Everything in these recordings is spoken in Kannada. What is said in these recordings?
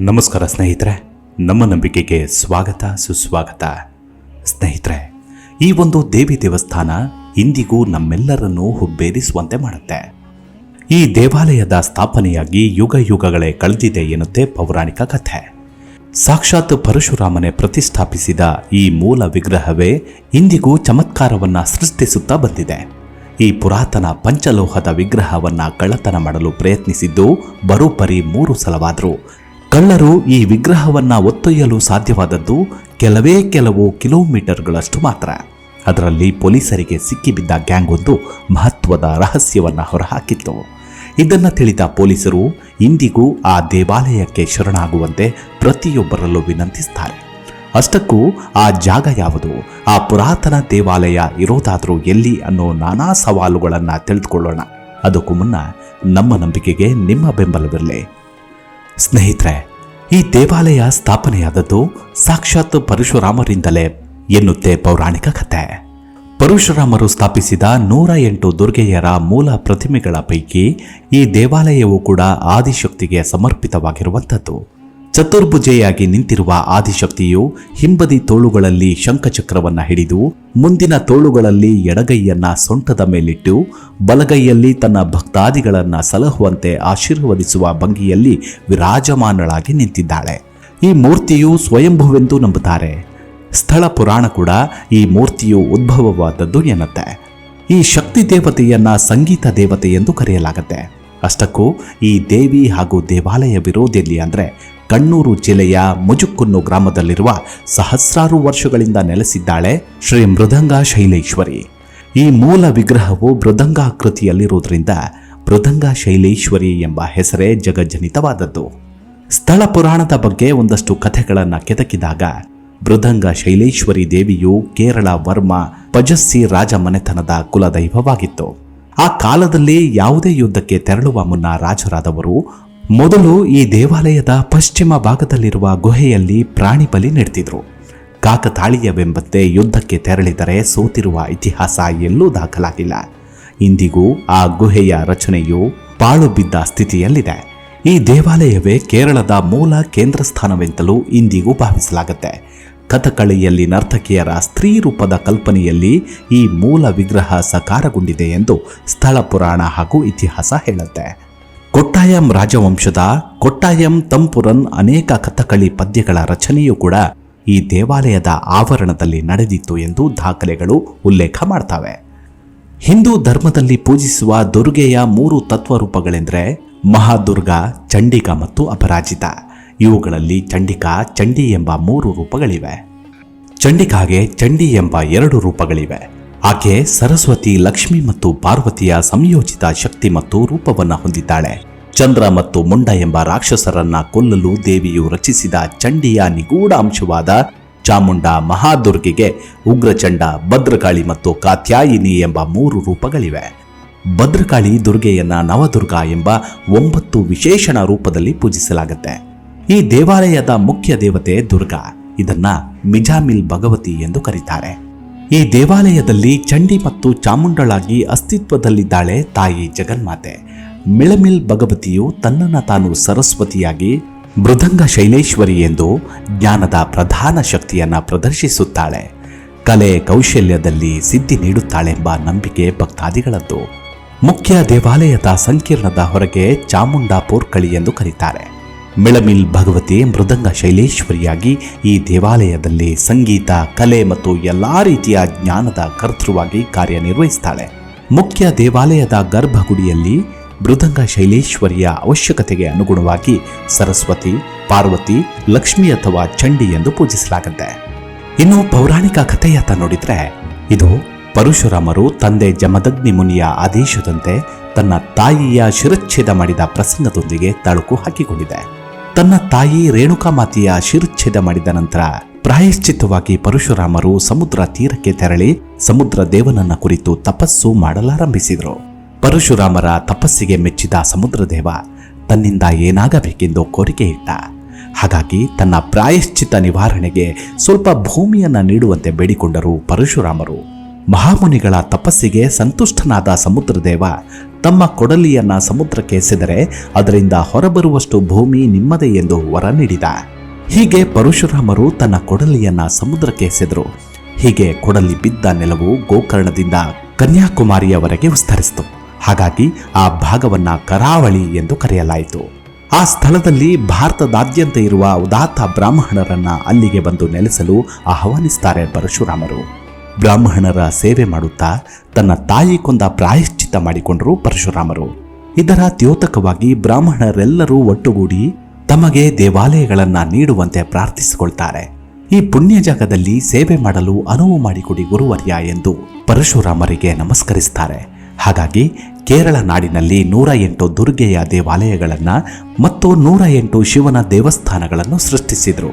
ನಮಸ್ಕಾರ ಸ್ನೇಹಿತರೆ, ನಮ್ಮ ನಂಬಿಕೆಗೆ ಸ್ವಾಗತ, ಸುಸ್ವಾಗತ. ಸ್ನೇಹಿತರೆ, ಈ ಒಂದು ದೇವಿ ದೇವಸ್ಥಾನ ಇಂದಿಗೂ ನಮ್ಮೆಲ್ಲರನ್ನೂ ಹುಬ್ಬೇರಿಸುವಂತೆ ಮಾಡುತ್ತೆ. ಈ ದೇವಾಲಯದ ಸ್ಥಾಪನೆಯಾಗಿ ಯುಗ ಯುಗಗಳೇ ಕಳೆದಿದೆ ಎನ್ನುತ್ತೆ ಪೌರಾಣಿಕ ಕಥೆ. ಸಾಕ್ಷಾತ್ ಪರಶುರಾಮನೆ ಪ್ರತಿಷ್ಠಾಪಿಸಿದ ಈ ಮೂಲ ವಿಗ್ರಹವೇ ಇಂದಿಗೂ ಚಮತ್ಕಾರವನ್ನ ಸೃಷ್ಟಿಸುತ್ತಾ ಬಂದಿದೆ. ಈ ಪುರಾತನ ಪಂಚಲೋಹದ ವಿಗ್ರಹವನ್ನ ಕಳ್ಳತನ ಮಾಡಲು ಪ್ರಯತ್ನಿಸಿದ್ದು ಬರೋಬ್ಬರಿ ಮೂರು ಸಲವಾದರೂ ಕಳ್ಳರು ಈ ವಿಗ್ರಹವನ್ನ ಒತ್ತೊಯ್ಯಲು ಸಾಧ್ಯವಾದದ್ದು ಕೆಲವೇ ಕೆಲವು ಕಿಲೋಮೀಟರ್ಗಳಷ್ಟು ಮಾತ್ರ. ಅದರಲ್ಲಿ ಪೊಲೀಸರಿಗೆ ಸಿಕ್ಕಿಬಿದ್ದ ಗ್ಯಾಂಗ್ ಒಂದು ಮಹತ್ವದ ರಹಸ್ಯವನ್ನು ಹೊರಹಾಕಿತ್ತು. ಇದನ್ನು ತಿಳಿದ ಪೊಲೀಸರು ಇಂದಿಗೂ ಆ ದೇವಾಲಯಕ್ಕೆ ಶರಣಾಗುವಂತೆ ಪ್ರತಿಯೊಬ್ಬರಲ್ಲೂ ವಿನಂತಿಸ್ತಾರೆ. ಅಷ್ಟಕ್ಕೂ ಆ ಜಾಗ ಯಾವುದು? ಆ ಪುರಾತನ ದೇವಾಲಯ ಇರೋದಾದರೂ ಎಲ್ಲಿ ಅನ್ನೋ ನಾನಾ ಸವಾಲುಗಳನ್ನು ತಿಳಿದುಕೊಳ್ಳೋಣ. ಅದಕ್ಕೂ ಮುನ್ನ ನಮ್ಮ ನಂಬಿಕೆಗೆ ನಿಮ್ಮ ಬೆಂಬಲವಿರಲಿ. ಸ್ನೇಹಿತರೆ, ಈ ದೇವಾಲಯ ಸ್ಥಾಪನೆಯಾದದ್ದು ಸಾಕ್ಷಾತ್ ಪರಶುರಾಮರಿಂದಲೇ ಎನ್ನುತ್ತೆ ಪೌರಾಣಿಕ ಕಥೆ ಪರಶುರಾಮರು ಸ್ಥಾಪಿಸಿದ ನೂರ ಎಂಟು ದುರ್ಗೆಯರ ಮೂಲ ಪ್ರತಿಮೆಗಳ ಪೈಕಿ ಈ ದೇವಾಲಯವು ಕೂಡ ಆದಿಶಕ್ತಿಗೆ ಸಮರ್ಪಿತವಾಗಿರುವಂಥದ್ದು. ಚತುರ್ಭುಜೆಯಾಗಿ ನಿಂತಿರುವ ಆದಿಶಕ್ತಿಯು ಹಿಂಬದಿ ತೋಳುಗಳಲ್ಲಿ ಶಂಖಚಕ್ರವನ್ನ ಹಿಡಿದು ಮುಂದಿನ ತೋಳುಗಳಲ್ಲಿ ಎಡಗೈಯನ್ನ ಸೊಂಟದ ಮೇಲಿಟ್ಟು ಬಲಗೈಯಲ್ಲಿ ತನ್ನ ಭಕ್ತಾದಿಗಳನ್ನ ಸಲಹುವಂತೆ ಆಶೀರ್ವದಿಸುವ ಭಂಗಿಯಲ್ಲಿ ವಿರಾಜಮಾನಳಾಗಿ ನಿಂತಿದ್ದಾಳೆ. ಈ ಮೂರ್ತಿಯು ಸ್ವಯಂಭುವೆಂದು ನಂಬುತ್ತಾರೆ. ಸ್ಥಳ ಪುರಾಣ ಕೂಡ ಈ ಮೂರ್ತಿಯು ಉದ್ಭವವಾದದ್ದು ಎನ್ನುತ್ತೆ. ಈ ಶಕ್ತಿ ದೇವತೆಯನ್ನ ಸಂಗೀತ ದೇವತೆ ಎಂದು ಕರೆಯಲಾಗುತ್ತೆ. ಅಷ್ಟಕ್ಕೂ ಈ ದೇವಿ ಹಾಗೂ ದೇವಾಲಯ ವಿರೋಧಿಯಲ್ಲಿ ಅಂದ್ರೆ ಕಣ್ಣೂರು ಜಿಲ್ಲೆಯ ಮುಜುಕುನ್ನು ಗ್ರಾಮದಲ್ಲಿರುವ ಸಹಸ್ರಾರು ವರ್ಷಗಳಿಂದ ನೆಲೆಸಿದ್ದಾಳೆ ಶ್ರೀ ಮೃದಂಗ ಶೈಲೇಶ್ವರಿ. ಈ ಮೂಲ ವಿಗ್ರಹವು ಮೃದಂಗಾಕೃತಿಯಲ್ಲಿರುವುದರಿಂದ ಮೃದಂಗ ಶೈಲೇಶ್ವರಿ ಎಂಬ ಹೆಸರೇ ಜಗಜ್ಜನಿತವಾದದ್ದು. ಸ್ಥಳ ಪುರಾಣದ ಬಗ್ಗೆ ಒಂದಷ್ಟು ಕಥೆಗಳನ್ನು ಕೆದಕಿದಾಗ ಮೃದಂಗ ಶೈಲೇಶ್ವರಿ ದೇವಿಯು ಕೇರಳ ವರ್ಮ ಪಜಸ್ಸಿ ರಾಜ ಮನೆತನದ ಕುಲದೈವವಾಗಿತ್ತು. ಆ ಕಾಲದಲ್ಲಿ ಯಾವುದೇ ಯುದ್ಧಕ್ಕೆ ತೆರಳುವ ಮುನ್ನ ರಾಜರಾದವರು ಮೊದಲು ಈ ದೇವಾಲಯದ ಪಶ್ಚಿಮ ಭಾಗದಲ್ಲಿರುವ ಗುಹೆಯಲ್ಲಿ ಪ್ರಾಣಿ ಬಲಿ ನೀಡ್ತಿದ್ರು. ಕಾಕತಾಳೀಯವೆಂಬಂತೆ ಯುದ್ಧಕ್ಕೆ ತೆರಳಿದರೆ ಸೋತಿರುವ ಇತಿಹಾಸ ಎಲ್ಲೂ ದಾಖಲಾಗಿಲ್ಲ. ಇಂದಿಗೂ ಆ ಗುಹೆಯ ರಚನೆಯು ಪಾಳು ಬಿದ್ದ ಸ್ಥಿತಿಯಲ್ಲಿದೆ. ಈ ದೇವಾಲಯವೇ ಕೇರಳದ ಮೂಲ ಕೇಂದ್ರ ಸ್ಥಾನವೆಂತಲೂ ಇಂದಿಗೂ ಭಾವಿಸಲಾಗುತ್ತೆ. ಕಥಕಳಿಯಲ್ಲಿ ನರ್ತಕಿಯರ ಸ್ತ್ರೀ ರೂಪದ ಕಲ್ಪನೆಯಲ್ಲಿ ಈ ಮೂಲ ವಿಗ್ರಹ ಸಕಾರಗೊಂಡಿದೆ ಎಂದು ಸ್ಥಳ ಪುರಾಣ ಹಾಗೂ ಇತಿಹಾಸ ಹೇಳುತ್ತೆ. ಕೊಟ್ಟಾಯಂ ರಾಜವಂಶದ ಕೊಟ್ಟಾಯಂ ತಂಪುರನ್ ಅನೇಕ ಕಥಕಳಿ ಪದ್ಯಗಳ ರಚನೆಯೂ ಕೂಡ ಈ ದೇವಾಲಯದ ಆವರಣದಲ್ಲಿ ನಡೆದಿತ್ತು ಎಂದು ದಾಖಲೆಗಳು ಉಲ್ಲೇಖ ಮಾಡ್ತವೆ. ಹಿಂದೂ ಧರ್ಮದಲ್ಲಿ ಪೂಜಿಸುವ ದುರ್ಗೆಯ ಮೂರು ತತ್ವರೂಪಗಳೆಂದರೆ ಮಹಾದುರ್ಗಾ, ಚಂಡಿಕಾ ಮತ್ತು ಅಪರಾಜಿತ. ಇವುಗಳಲ್ಲಿ ಚಂಡಿಕಾ, ಚಂಡಿ ಎಂಬ ಮೂರು ರೂಪಗಳಿವೆ. ಚಂಡಿಕಾಗೆ ಚಂಡಿ ಎಂಬ ಎರಡು ರೂಪಗಳಿವೆ. ಆಕೆ ಸರಸ್ವತಿ, ಲಕ್ಷ್ಮಿ ಮತ್ತು ಪಾರ್ವತಿಯ ಸಂಯೋಜಿತ ಶಕ್ತಿ ಮತ್ತು ರೂಪವನ್ನು ಹೊಂದಿದ್ದಾಳೆ. ಚಂದ್ರ ಮತ್ತು ಮುಂಡ ಎಂಬ ರಾಕ್ಷಸರನ್ನ ಕೊಲ್ಲಲು ದೇವಿಯು ರಚಿಸಿದ ಚಂಡಿಯ ನಿಗೂಢ ಅಂಶವಾದ ಚಾಮುಂಡ ಮಹಾದುರ್ಗೆಗೆ ಉಗ್ರಚಂಡ, ಭದ್ರಕಾಳಿ ಮತ್ತು ಕಾತ್ಯಾಯಿನಿ ಎಂಬ ಮೂರು ರೂಪಗಳಿವೆ. ಭದ್ರಕಾಳಿ ದುರ್ಗೆಯನ್ನ ನವದುರ್ಗ ಎಂಬ ಒಂಬತ್ತು ವಿಶೇಷಣ ರೂಪದಲ್ಲಿ ಪೂಜಿಸಲಾಗುತ್ತೆ. ಈ ದೇವಾಲಯದ ಮುಖ್ಯ ದೇವತೆ ದುರ್ಗಾ. ಇದನ್ನ ಮಿಜಾಮಿಲ್ ಭಗವತಿ ಎಂದು ಕರೀತಾರೆ. ಈ ದೇವಾಲಯದಲ್ಲಿ ಚಂಡಿ ಮತ್ತು ಚಾಮುಂಡಳಾಗಿ ಅಸ್ತಿತ್ವದಲ್ಲಿದ್ದಾಳೆ ತಾಯಿ ಜಗನ್ಮಾತೆ. ಮಿಳಮಿಲ್ ಭಗವತಿಯು ತನ್ನನ ತಾನು ಸರಸ್ವತಿಯಾಗಿ ಮೃದಂಗ ಶೈಲೇಶ್ವರಿ ಎಂದು ಜ್ಞಾನದ ಪ್ರಧಾನ ಶಕ್ತಿಯನ್ನ ಪ್ರದರ್ಶಿಸುತ್ತಾಳೆ. ಕಲೆ ಕೌಶಲ್ಯದಲ್ಲಿ ಸಿದ್ಧಿ ನೀಡುತ್ತಾಳೆಂಬ ನಂಬಿಕೆ ಭಕ್ತಾದಿಗಳದ್ದು. ಮುಖ್ಯ ದೇವಾಲಯದ ಸಂಕೀರ್ಣದ ಹೊರಗೆ ಚಾಮುಂಡಾ ಪೋರ್ಕಳಿ ಎಂದು ಕರೀತಾರೆ. ಮಿಳಮಿಲ್ ಭಗವತಿ ಮೃದಂಗ ಶೈಲೇಶ್ವರಿಯಾಗಿ ಈ ದೇವಾಲಯದಲ್ಲಿ ಸಂಗೀತ, ಕಲೆ ಮತ್ತು ಎಲ್ಲಾ ರೀತಿಯ ಜ್ಞಾನದ ಕರ್ತೃವಾಗಿ ಕಾರ್ಯನಿರ್ವಹಿಸ್ತಾಳೆ. ಮುಖ್ಯ ದೇವಾಲಯದ ಗರ್ಭಗುಡಿಯಲ್ಲಿ ಮೃದಂಗ ಶೈಲೇಶ್ವರಿಯ ಅವಶ್ಯಕತೆಗೆ ಅನುಗುಣವಾಗಿ ಸರಸ್ವತಿ, ಪಾರ್ವತಿ, ಲಕ್ಷ್ಮಿ ಅಥವಾ ಚಂಡಿ ಎಂದು ಪೂಜಿಸಲಾಗುತ್ತೆ. ಇನ್ನು ಪೌರಾಣಿಕ ಕಥೆಯತ್ತ ನೋಡಿದ್ರೆ, ಇದು ಪರಶುರಾಮರು ತಂದೆ ಜಮದಗ್ನಿ ಮುನಿಯ ಆದೇಶದಂತೆ ತನ್ನ ತಾಯಿಯ ಶಿರಚ್ಛೇದ ಮಾಡಿದ ಪ್ರಸಂಗದೊಂದಿಗೆ ತಳುಕು ಹಾಕಿಕೊಂಡಿದೆ. ತನ್ನ ತಾಯಿ ರೇಣುಕಾಮಾತೆಯ ಶಿರಚ್ಛೇದ ಮಾಡಿದ ನಂತರ ಪ್ರಾಯಶ್ಚಿತ್ತವಾಗಿ ಪರಶುರಾಮರು ಸಮುದ್ರ ತೀರಕ್ಕೆ ತೆರಳಿ ಸಮುದ್ರ ದೇವನನ್ನ ಕುರಿತು ತಪಸ್ಸು ಮಾಡಲಾರಂಭಿಸಿದರು. ಪರಶುರಾಮರ ತಪಸ್ಸಿಗೆ ಮೆಚ್ಚಿದ ಸಮುದ್ರದೇವ ತನ್ನಿಂದ ಏನಾಗಬೇಕೆಂದು ಕೋರಿಕೆ ಇಟ್ಟ. ಹಾಗಾಗಿ ತನ್ನ ಪ್ರಾಯಶ್ಚಿತ್ತ ನಿವಾರಣೆಗೆ ಸ್ವಲ್ಪ ಭೂಮಿಯನ್ನು ನೀಡುವಂತೆ ಬೇಡಿಕೊಂಡರು ಪರಶುರಾಮರು. ಮಹಾಮುನಿಗಳ ತಪಸ್ಸಿಗೆ ಸಂತುಷ್ಟನಾದ ಸಮುದ್ರದೇವ ತಮ್ಮ ಕೊಡಲಿಯನ್ನ ಸಮುದ್ರಕ್ಕೆ ಎಸೆದರೆ ಅದರಿಂದ ಹೊರಬರುವಷ್ಟು ಭೂಮಿ ನಿಮ್ಮದೇ ಎಂದು ವರ ನೀಡಿದ. ಹೀಗೆ ಪರಶುರಾಮರು ತನ್ನ ಕೊಡಲಿಯನ್ನ ಸಮುದ್ರಕ್ಕೆ ಎಸೆದರು ಹೀಗೆ ಕೊಡಲಿ ಬಿದ್ದ ನೆಲವು ಗೋಕರ್ಣದಿಂದ ಕನ್ಯಾಕುಮಾರಿಯವರೆಗೆ ವಿಸ್ತರಿಸಿತು. ಹಾಗಾಗಿ ಆ ಭಾಗವನ್ನ ಕರಾವಳಿ ಎಂದು ಕರೆಯಲಾಯಿತು. ಆ ಸ್ಥಳದಲ್ಲಿ ಭಾರತದಾದ್ಯಂತ ಇರುವ ಉದಾತ್ತ ಬ್ರಾಹ್ಮಣರನ್ನ ಅಲ್ಲಿಗೆ ಬಂದು ನೆಲೆಸಲು ಆಹ್ವಾನಿಸ್ತಾರೆ ಪರಶುರಾಮರು. ಬ್ರಾಹ್ಮಣರ ಸೇವೆ ಮಾಡುತ್ತಾ ತನ್ನ ತಾಯಿ ಕೊಂದ ಪ್ರಾಯಶ್ಚಿತ್ತ ಮಾಡಿಕೊಂಡರು ಪರಶುರಾಮರು. ಇದರ ದ್ಯೋತಕವಾಗಿ ಬ್ರಾಹ್ಮಣರೆಲ್ಲರೂ ಒಟ್ಟುಗೂಡಿ ತಮಗೆ ದೇವಾಲಯಗಳನ್ನು ನೀಡುವಂತೆ ಪ್ರಾರ್ಥಿಸಿಕೊಳ್ತಾರೆ. ಈ ಪುಣ್ಯ ಜಾಗದಲ್ಲಿ ಸೇವೆ ಮಾಡಲು ಅನುವು ಮಾಡಿಕೊಡಿ ಗುರುವರ್ಯ ಎಂದು ಪರಶುರಾಮರಿಗೆ ನಮಸ್ಕರಿಸ್ತಾರೆ. ಹಾಗಾಗಿ ಕೇರಳ ನಾಡಿನಲ್ಲಿ ನೂರ ಎಂಟು ದುರ್ಗೆಯ ದೇವಾಲಯಗಳನ್ನು ಮತ್ತು ನೂರ ಎಂಟು ಶಿವನ ದೇವಸ್ಥಾನಗಳನ್ನು ಸೃಷ್ಟಿಸಿದರು.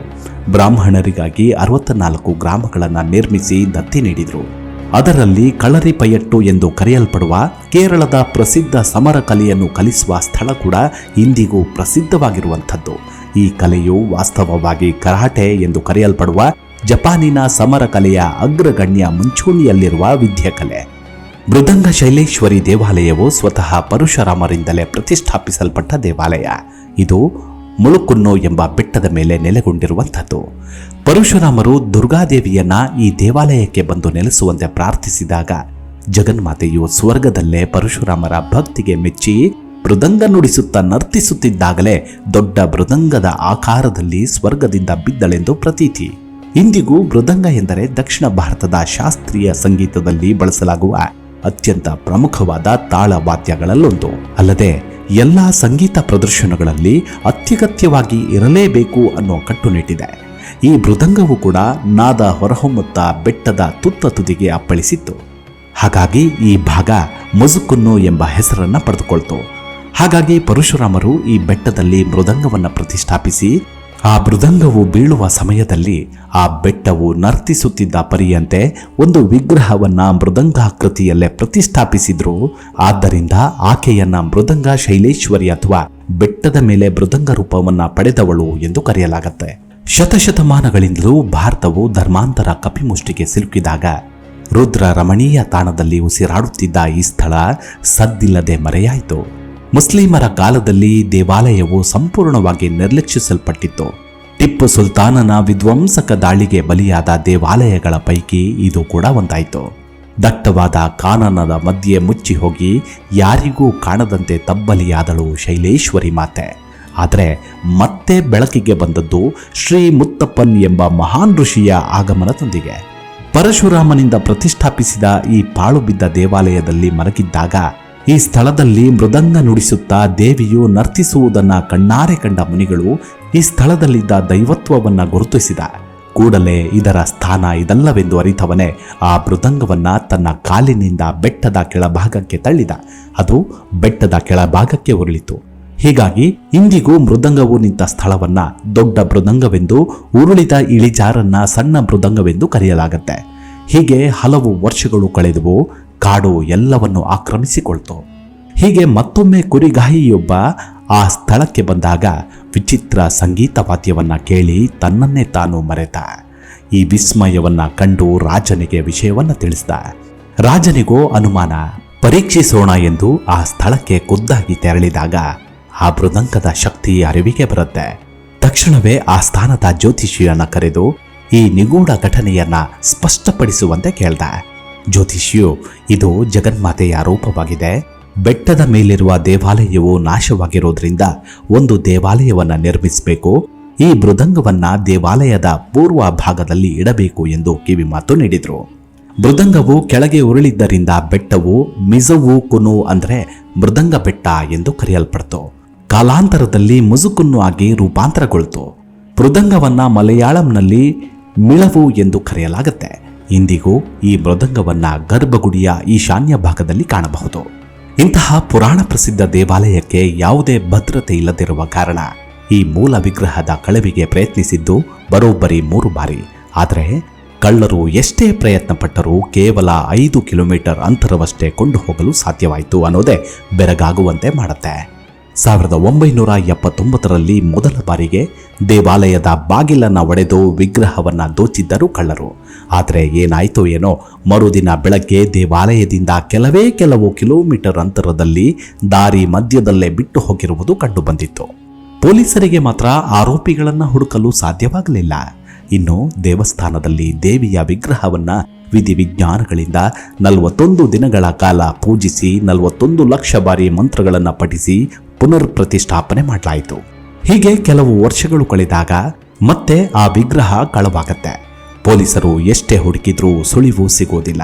ಬ್ರಾಹ್ಮಣರಿಗಾಗಿ ಅರವತ್ನಾಲ್ಕು ಗ್ರಾಮಗಳನ್ನು ನಿರ್ಮಿಸಿ ದತ್ತಿ ನೀಡಿದರು. ಅದರಲ್ಲಿ ಕಳರಿಪಯಟ್ಟು ಎಂದು ಕರೆಯಲ್ಪಡುವ ಕೇರಳದ ಪ್ರಸಿದ್ಧ ಸಮರ ಕಲೆಯನ್ನು ಕಲಿಸುವ ಸ್ಥಳ ಕೂಡ ಇಂದಿಗೂ ಪ್ರಸಿದ್ಧವಾಗಿರುವಂಥದ್ದು. ಈ ಕಲೆಯು ವಾಸ್ತವವಾಗಿ ಕರಾಟೆ ಎಂದು ಕರೆಯಲ್ಪಡುವ ಜಪಾನಿನ ಸಮರ ಕಲೆಯ ಅಗ್ರಗಣ್ಯ ಮುಂಚೂಣಿಯಲ್ಲಿರುವ ವಿದ್ಯಾಕಲೆ ಮೃದಂಗ ಶೈಲೇಶ್ವರಿ ದೇವಾಲಯವು ಸ್ವತಃ ಪರಶುರಾಮರಿಂದಲೇ ಪ್ರತಿಷ್ಠಾಪಿಸಲ್ಪಟ್ಟ ದೇವಾಲಯ. ಇದು ಮುಳುಕುನ್ನು ಎಂಬ ಬೆಟ್ಟದ ಮೇಲೆ ನೆಲೆಗೊಂಡಿರುವಂಥದ್ದು. ಪರಶುರಾಮರು ದುರ್ಗಾದೇವಿಯನ್ನ ಈ ದೇವಾಲಯಕ್ಕೆ ಬಂದು ನೆಲೆಸುವಂತೆ ಪ್ರಾರ್ಥಿಸಿದಾಗ ಜಗನ್ಮಾತೆಯು ಸ್ವರ್ಗದಲ್ಲೇ ಪರಶುರಾಮರ ಭಕ್ತಿಗೆ ಮೆಚ್ಚಿ ಮೃದಂಗ ನುಡಿಸುತ್ತಾ ನರ್ತಿಸುತ್ತಿದ್ದಾಗಲೇ ದೊಡ್ಡ ಮೃದಂಗದ ಆಕಾರದಲ್ಲಿ ಸ್ವರ್ಗದಿಂದ ಬಿದ್ದಳೆಂದು ಪ್ರತೀತಿ. ಇಂದಿಗೂ ಮೃದಂಗ ಎಂದರೆ ದಕ್ಷಿಣ ಭಾರತದ ಶಾಸ್ತ್ರೀಯ ಸಂಗೀತದಲ್ಲಿ ಬಳಸಲಾಗುವ ಅತ್ಯಂತ ಪ್ರಮುಖವಾದ ತಾಳವಾದ್ಯಗಳಲ್ಲೊಂದು. ಅಲ್ಲದೆ ಎಲ್ಲ ಸಂಗೀತ ಪ್ರದರ್ಶನಗಳಲ್ಲಿ ಅತ್ಯಗತ್ಯವಾಗಿ ಇರಲೇಬೇಕು ಅನ್ನೋ ಕಟ್ಟುನಿಟ್ಟಿದೆ. ಈ ಮೃದಂಗವು ಕೂಡ ನಾದ ಹೊರಹೊಮ್ಮುತ್ತಾ ಬೆಟ್ಟದ ತುತ್ತ ತುದಿಗೆ ಅಪ್ಪಳಿಸಿತ್ತು. ಹಾಗಾಗಿ ಈ ಭಾಗ ಮುಜುಕುನ್ನು ಎಂಬ ಹೆಸರನ್ನ ಪಡೆದುಕೊಳ್ತು. ಹಾಗಾಗಿ ಪರಶುರಾಮರು ಈ ಬೆಟ್ಟದಲ್ಲಿ ಮೃದಂಗವನ್ನು ಪ್ರತಿಷ್ಠಾಪಿಸಿ ಆ ಮೃದಂಗವು ಬೀಳುವ ಸಮಯದಲ್ಲಿ ಆ ಬೆಟ್ಟವು ನರ್ತಿಸುತ್ತಿದ್ದ ಪರಿಯಂತೆ ಒಂದು ವಿಗ್ರಹವನ್ನ ಮೃದಂಗಾಕೃತಿಯಲ್ಲೇ ಪ್ರತಿಷ್ಠಾಪಿಸಿದ್ರು. ಆದ್ದರಿಂದ ಆಕೆಯನ್ನ ಮೃದಂಗ ಶೈಲೇಶ್ವರಿ ಅಥವಾ ಬೆಟ್ಟದ ಮೇಲೆ ಮೃದಂಗ ರೂಪವನ್ನ ಪಡೆದವಳು ಎಂದು ಕರೆಯಲಾಗುತ್ತೆ. ಶತಶತಮಾನಗಳಿಂದಲೂ ಭಾರತವು ಧರ್ಮಾಂತರ ಕಪಿಮುಷ್ಟಿಗೆ ಸಿಲುಕಿದಾಗ ರುದ್ರ ರಮಣೀಯ ತಾಣದಲ್ಲಿ ಉಸಿರಾಡುತ್ತಿದ್ದ ಈ ಸ್ಥಳ ಸದ್ದಿಲ್ಲದೆ ಮರೆಯಾಯಿತು. ಮುಸ್ಲಿಮರ ಕಾಲದಲ್ಲಿ ದೇವಾಲಯವು ಸಂಪೂರ್ಣವಾಗಿ ನಿರ್ಲಕ್ಷಿಸಲ್ಪಟ್ಟಿತ್ತು. ಟಿಪ್ಪು ಸುಲ್ತಾನನ ವಿಧ್ವಂಸಕ ದಾಳಿಗೆ ಬಲಿಯಾದ ದೇವಾಲಯಗಳ ಪೈಕಿ ಇದು ಕೂಡ ಒಂದಾಯಿತು. ದಟ್ಟವಾದ ಕಾನನದ ಮಧ್ಯೆ ಮುಚ್ಚಿ ಹೋಗಿ ಯಾರಿಗೂ ಕಾಣದಂತೆ ತಬ್ಬಲಿಯಾದಳು ಶೈಲೇಶ್ವರಿ ಮಾತೆ. ಆದರೆ ಮತ್ತೆ ಬೆಳಕಿಗೆ ಬಂದದ್ದು ಶ್ರೀ ಮುತ್ತಪ್ಪನ್ ಎಂಬ ಮಹಾನ್ ಋಷಿಯ ಆಗಮನದೊಂದಿಗೆ. ಪರಶುರಾಮನಿಂದ ಪ್ರತಿಷ್ಠಾಪಿಸಿದ ಈ ಪಾಳುಬಿದ್ದ ದೇವಾಲಯದಲ್ಲಿ ಮಲಗಿದ್ದಾಗ ಈ ಸ್ಥಳದಲ್ಲಿ ಮೃದಂಗ ನುಡಿಸುತ್ತಾ ದೇವಿಯು ನರ್ತಿಸುವುದನ್ನ ಕಣ್ಣಾರೆ ಕಂಡ ಮುನಿಗಳು ಈ ಸ್ಥಳದಲ್ಲಿದ್ದ ದೈವತ್ವವನ್ನ ಗುರುತಿಸಿದ. ಕೂಡಲೇ ಇದರ ಸ್ಥಾನ ಇದಲ್ಲವೆಂದು ಅರಿತವನೇ ಆ ಮೃದಂಗವನ್ನ ತನ್ನ ಕಾಲಿನಿಂದ ಬೆಟ್ಟದ ಕೆಳಭಾಗಕ್ಕೆ ತಳ್ಳಿದ. ಅದು ಬೆಟ್ಟದ ಕೆಳಭಾಗಕ್ಕೆ ಉರುಳಿತು. ಹೀಗಾಗಿ ಇಂದಿಗೂ ಮೃದಂಗವು ನಿಂತ ಸ್ಥಳವನ್ನ ದೊಡ್ಡ ಮೃದಂಗವೆಂದು ಉರುಳಿದ ಇಳಿಜಾರನ್ನ ಸಣ್ಣ ಮೃದಂಗವೆಂದು ಕರೆಯಲಾಗುತ್ತೆ. ಹೀಗೆ ಹಲವು ವರ್ಷಗಳು ಕಳೆದವು. ಕಾಡು ಎಲ್ಲವನ್ನು ಆಕ್ರಮಿಸಿಕೊಳ್ತು. ಹೀಗೆ ಮತ್ತೊಮ್ಮೆ ಕುರಿಗಾಹಿಯೊಬ್ಬ ಆ ಸ್ಥಳಕ್ಕೆ ಬಂದಾಗ ವಿಚಿತ್ರ ಸಂಗೀತ ವಾದ್ಯವನ್ನ ಕೇಳಿ ತನ್ನನ್ನೇ ತಾನು ಮರೆತ. ಈ ವಿಸ್ಮಯವನ್ನ ಕಂಡು ರಾಜನಿಗೆ ವಿಷಯವನ್ನ ತಿಳಿಸಿದ. ರಾಜನಿಗೋ ಅನುಮಾನ, ಪರೀಕ್ಷಿಸೋಣ ಎಂದು ಆ ಸ್ಥಳಕ್ಕೆ ಖುದ್ದಾಗಿ ತೆರಳಿದಾಗ ಆ ಮೃದಂಗದ ಶಕ್ತಿ ಅರಿವಿಗೆ ಬರುತ್ತೆ. ತಕ್ಷಣವೇ ಆ ಸ್ಥಾನದ ಜ್ಯೋತಿಷಿಯನ್ನ ಕರೆದು ಈ ನಿಗೂಢ ಘಟನೆಯನ್ನ ಸ್ಪಷ್ಟಪಡಿಸುವಂತೆ ಕೇಳ್ದ. ಜ್ಯೋತಿಷಿಯು, ಇದು ಜಗನ್ಮಾತೆಯ ರೂಪವಾಗಿದೆ. ಬೆಟ್ಟದ ಮೇಲಿರುವ ದೇವಾಲಯವು ನಾಶವಾಗಿರೋದ್ರಿಂದ ಒಂದು ದೇವಾಲಯವನ್ನ ನಿರ್ಮಿಸಬೇಕು. ಈ ಮೃದಂಗವನ್ನ ದೇವಾಲಯದ ಪೂರ್ವ ಭಾಗದಲ್ಲಿ ಇಡಬೇಕು ಎಂದು ಕಿವಿಮಾತು ನೀಡಿದರು. ಮೃದಂಗವು ಕೆಳಗೆ ಉರುಳಿದ್ದರಿಂದ ಬೆಟ್ಟವು ಮಿಜವು ಕುನು ಅಂದರೆ ಮೃದಂಗ ಬೆಟ್ಟ ಎಂದು ಕರೆಯಲ್ಪಡ್ತು. ಕಾಲಾಂತರದಲ್ಲಿ ಮುಜುಕುನ್ನು ಆಗಿ ರೂಪಾಂತರಗೊಳ್ತು. ಮೃದಂಗವನ್ನ ಮಲಯಾಳಂನಲ್ಲಿ ಮಿಳವು ಎಂದು ಕರೆಯಲಾಗುತ್ತೆ. ಇಂದಿಗೂ ಈ ಮೃದಂಗವನ್ನ ಗರ್ಭಗುಡಿಯ ಈಶಾನ್ಯ ಭಾಗದಲ್ಲಿ ಕಾಣಬಹುದು. ಇಂತಹ ಪುರಾಣ ಪ್ರಸಿದ್ಧ ದೇವಾಲಯಕ್ಕೆ ಯಾವುದೇ ಭದ್ರತೆ ಇಲ್ಲದಿರುವ ಕಾರಣ ಈ ಮೂಲ ವಿಗ್ರಹದ ಕಳವಿಗೆ ಪ್ರಯತ್ನಿಸಿದ್ದು ಬರೋಬ್ಬರಿ ಮೂರು ಬಾರಿ. ಆದರೆ ಕಳ್ಳರು ಎಷ್ಟೇ ಪ್ರಯತ್ನ ಪಟ್ಟರೂ ಕೇವಲ ಐದು ಕಿಲೋಮೀಟರ್ ಅಂತರವಷ್ಟೇ ಕೊಂಡು ಹೋಗಲು ಸಾಧ್ಯವಾಯಿತು ಅನ್ನೋದೇ ಬೆರಗಾಗುವಂತೆ ಮಾಡುತ್ತೆ. ಸಾವಿರದ ಒಂಬೈನೂರ ಎಪ್ಪತ್ತೊಂಬತ್ತರಲ್ಲಿ ಮೊದಲ ಬಾರಿಗೆ ದೇವಾಲಯದ ಬಾಗಿಲನ್ನು ಒಡೆದು ವಿಗ್ರಹವನ್ನ ದೋಚಿದ್ದರು ಕಳ್ಳರು. ಆದರೆ ಏನಾಯಿತು ಏನೋ, ಮರುದಿನ ಬೆಳಗ್ಗೆ ದೇವಾಲಯದಿಂದ ಕೆಲವೇ ಕೆಲವು ಕಿಲೋಮೀಟರ್ ಅಂತರದಲ್ಲಿ ದಾರಿ ಮಧ್ಯದಲ್ಲೇ ಬಿಟ್ಟು ಹೋಗಿರುವುದು ಕಂಡುಬಂದಿತ್ತು. ಪೊಲೀಸರಿಗೆ ಮಾತ್ರ ಆರೋಪಿಗಳನ್ನು ಹುಡುಕಲು ಸಾಧ್ಯವಾಗಲಿಲ್ಲ. ಇನ್ನು ದೇವಸ್ಥಾನದಲ್ಲಿ ದೇವಿಯ ವಿಗ್ರಹವನ್ನ ವಿಧಿವಿಜ್ಞಾನಗಳಿಂದ ನಲವತ್ತೊಂದು ದಿನಗಳ ಕಾಲ ಪೂಜಿಸಿ, ನಲವತ್ತೊಂದು ಲಕ್ಷ ಬಾರಿ ಮಂತ್ರಗಳನ್ನು ಪಠಿಸಿ ಪುನರ್ ಪ್ರತಿಷ್ಠಾಪನೆ ಮಾಡಲಾಯಿತು. ಹೀಗೆ ಕೆಲವು ವರ್ಷಗಳು ಕಳೆದಾಗ ಮತ್ತೆ ಆ ವಿಗ್ರಹ ಕಳವಾಗತ್ತೆ. ಪೊಲೀಸರು ಎಷ್ಟೇ ಹುಡುಕಿದ್ರೂ ಸುಳಿವು ಸಿಗೋದಿಲ್ಲ.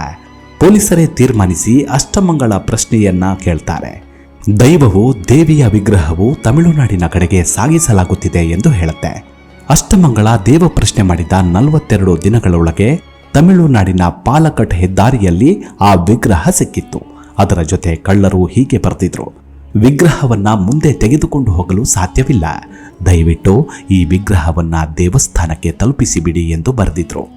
ಪೊಲೀಸರೇ ತೀರ್ಮಾನಿಸಿ ಅಷ್ಟಮಂಗಳ ಪ್ರಶ್ನೆಯನ್ನ ಕೇಳ್ತಾರೆ. ದೈವವು ದೇವಿಯ ವಿಗ್ರಹವು ತಮಿಳುನಾಡಿನ ಕಡೆಗೆ ಸಾಗಿಸಲಾಗುತ್ತಿದೆ ಎಂದು ಹೇಳುತ್ತೆ. ಅಷ್ಟಮಂಗಳ ದೇವ ಪ್ರಶ್ನೆ ಮಾಡಿದ ನಲವತ್ತೆರಡು ದಿನಗಳೊಳಗೆ ತಮಿಳುನಾಡಿನ ಪಾಲಕಟ್ ಹೆದ್ದಾರಿಯಲ್ಲಿ ಆ ವಿಗ್ರಹ ಸಿಕ್ಕಿತ್ತು. ಅದರ ಜೊತೆ ಕಳ್ಳರು ಹೀಗೆ ಬರೆದಿದ್ರು. ವಿಗ್ರಹವನ್ನ ಮುಂದೆ ತೆಗೆದುಕೊಂಡು ಹೋಗಲು ಸಾಧ್ಯವಿಲ್ಲ. ದಯವಿಟ್ಟು ಈ ವಿಗ್ರಹವನ್ನ ದೇವಸ್ಥಾನಕ್ಕೆ ತಲುಪಿಸಿಬಿಡಿ ಎಂದು ಬರೆದಿದ್ರು.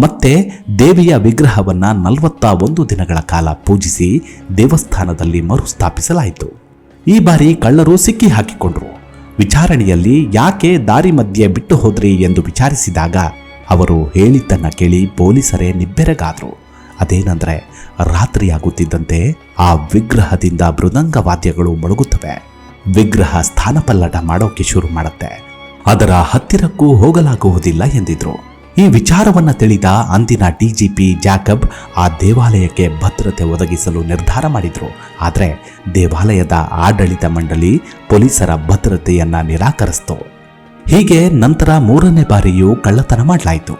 ಮತ್ತೆ ದೇವಿಯ ವಿಗ್ರಹವನ್ನ ನಲವತ್ತ ಒಂದು ದಿನಗಳ ಕಾಲ ಪೂಜಿಸಿ ದೇವಸ್ಥಾನದಲ್ಲಿ ಮರುಸ್ಥಾಪಿಸಲಾಯಿತು. ಈ ಬಾರಿ ಕಳ್ಳರು ಸಿಕ್ಕಿ ಹಾಕಿಕೊಂಡರು. ವಿಚಾರಣೆಯಲ್ಲಿ ಯಾಕೆ ದಾರಿ ಮಧ್ಯೆ ಬಿಟ್ಟು ಹೋದ್ರಿ ಎಂದು ವಿಚಾರಿಸಿದಾಗ ಅವರು ಹೇಳಿದ್ದನ್ನ ಕೇಳಿ ಪೊಲೀಸರೇ ನಿಬ್ಬೆರಗಾದ್ರು. ಅದೇನಂದ್ರೆ, ರಾತ್ರಿಯಾಗುತ್ತಿದ್ದಂತೆ ಆ ವಿಗ್ರಹದಿಂದ ಮೃದಂಗ ವಾದ್ಯಗಳು ಮೊಳಗುತ್ತವೆ. ವಿಗ್ರಹ ಸ್ಥಾನಪಲ್ಲಟ ಮಾಡೋಕೆ ಶುರು ಮಾಡುತ್ತೆ. ಅದರ ಹತ್ತಿರಕ್ಕೂ ಹೋಗಲಾಗುವುದಿಲ್ಲ ಎಂದಿದ್ರು. ಈ ವಿಚಾರವನ್ನ ತಿಳಿದ ಅಂದಿನ ಡಿಜಿಪಿ ಜಾಕಬ್ ಆ ದೇವಾಲಯಕ್ಕೆ ಭದ್ರತೆ ಒದಗಿಸಲು ನಿರ್ಧಾರ ಮಾಡಿದ್ರು. ಆದರೆ ದೇವಾಲಯದ ಆಡಳಿತ ಮಂಡಳಿ ಪೊಲೀಸರ ಭದ್ರತೆಯನ್ನ ನಿರಾಕರಿಸಿತು. ಹೀಗೆ ನಂತರ ಮೂರನೇ ಬಾರಿಯೂ ಕಳ್ಳತನ ಮಾಡಲಾಯಿತು.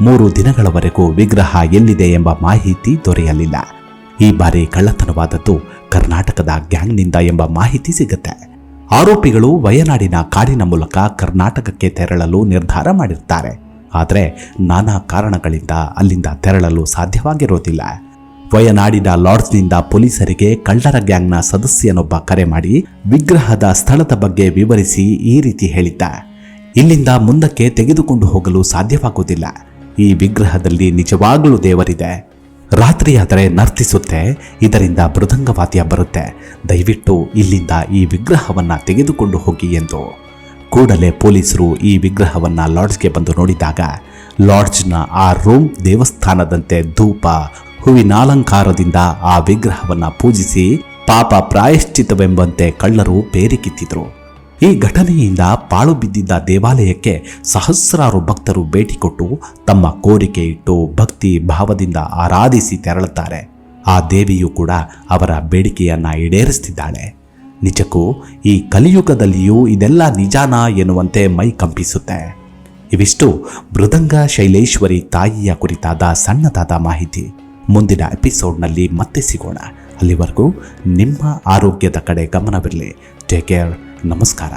ಮೂರು ದಿನಗಳವರೆಗೂ ವಿಗ್ರಹ ಎಲ್ಲಿದೆ ಎಂಬ ಮಾಹಿತಿ ದೊರೆಯಲಿಲ್ಲ. ಈ ಬಾರಿ ಕಳ್ಳತನವಾದದ್ದು ಕರ್ನಾಟಕದ ಗ್ಯಾಂಗ್ನಿಂದ ಎಂಬ ಮಾಹಿತಿ ಸಿಗುತ್ತೆ. ಆರೋಪಿಗಳು ವಯನಾಡಿನ ಕಾಡಿನ ಮೂಲಕ ಕರ್ನಾಟಕಕ್ಕೆ ತೆರಳಲು ನಿರ್ಧಾರ ಮಾಡಿರ್ತಾರೆ. ಆದರೆ ನಾನಾ ಕಾರಣಗಳಿಂದ ಅಲ್ಲಿಂದ ತೆರಳಲು ಸಾಧ್ಯವಾಗಿರೋದಿಲ್ಲ. ವಯನಾಡಿನ ಲಾಡ್ಜ್ನಿಂದ ಪೊಲೀಸರಿಗೆ ಕಳ್ಳರ ಗ್ಯಾಂಗ್ನ ಸದಸ್ಯನೊಬ್ಬ ಕರೆ ಮಾಡಿ ವಿಗ್ರಹದ ಸ್ಥಳದ ಬಗ್ಗೆ ವಿವರಿಸಿ ಈ ರೀತಿ ಹೇಳಿದ್ದ. ಇಲ್ಲಿಂದ ಮುಂದಕ್ಕೆ ತೆಗೆದುಕೊಂಡು ಹೋಗಲು ಸಾಧ್ಯವಾಗುವುದಿಲ್ಲ. ಈ ವಿಗ್ರಹದಲ್ಲಿ ನಿಜವಾಗಲೂ ದೇವರಿದೆ. ರಾತ್ರಿಯಾದರೆ ನರ್ತಿಸುತ್ತೆ, ಇದರಿಂದ ಮೃದಂಗವಾದ್ಯ ಬರುತ್ತೆ. ದಯವಿಟ್ಟು ಇಲ್ಲಿಂದ ಈ ವಿಗ್ರಹವನ್ನು ತೆಗೆದುಕೊಂಡು ಹೋಗಿ ಎಂದು. ಕೂಡಲೇ ಪೊಲೀಸರು ಈ ವಿಗ್ರಹವನ್ನು ಲಾಡ್ಜ್ಗೆ ಬಂದು ನೋಡಿದಾಗ, ಲಾಡ್ಜ್ನ ಆ ರೂಮ್ ದೇವಸ್ಥಾನದಂತೆ ಧೂಪ, ಹೂವಿನಾಲಂಕಾರದಿಂದ ಆ ವಿಗ್ರಹವನ್ನು ಪೂಜಿಸಿ ಪಾಪ ಪ್ರಾಯಶ್ಚಿತವೆಂಬಂತೆ ಕಳ್ಳರು ಬೇರಿಕಿತ್ತಿದ್ರು ಈ ಘಟನೆಯಿಂದ ಪಾಳು ಬಿದ್ದಿದ್ದ ದೇವಾಲಯಕ್ಕೆ ಸಹಸ್ರಾರು ಭಕ್ತರು ಭೇಟಿ ಕೊಟ್ಟು ತಮ್ಮ ಕೋರಿಕೆ ಇಟ್ಟು ಭಕ್ತಿ ಭಾವದಿಂದ ಆರಾಧಿಸಿ ತೆರಳುತ್ತಾರೆ. ಆ ದೇವಿಯು ಕೂಡ ಅವರ ಬೇಡಿಕೆಯನ್ನು ಈಡೇರಿಸ್ತಿದ್ದಾಳೆ. ನಿಜಕ್ಕೂ ಈ ಕಲಿಯುಗದಲ್ಲಿಯೂ ಇದೆಲ್ಲ ನಿಜಾನ ಎನ್ನುವಂತೆ ಮೈ ಕಂಪಿಸುತ್ತೆ. ಇವಿಷ್ಟು ಮೃದಂಗ ಶೈಲೇಶ್ವರಿ ತಾಯಿಯ ಕುರಿತಾದ ಸಣ್ಣದಾದ ಮಾಹಿತಿ. ಮುಂದಿನ ಎಪಿಸೋಡ್ನಲ್ಲಿ ಮತ್ತೆ ಸಿಗೋಣ. ಅಲ್ಲಿವರೆಗೂ ನಿಮ್ಮ ಆರೋಗ್ಯದ ಕಡೆ ಗಮನವಿರಲಿ. Take care. ನಮಸ್ಕಾರ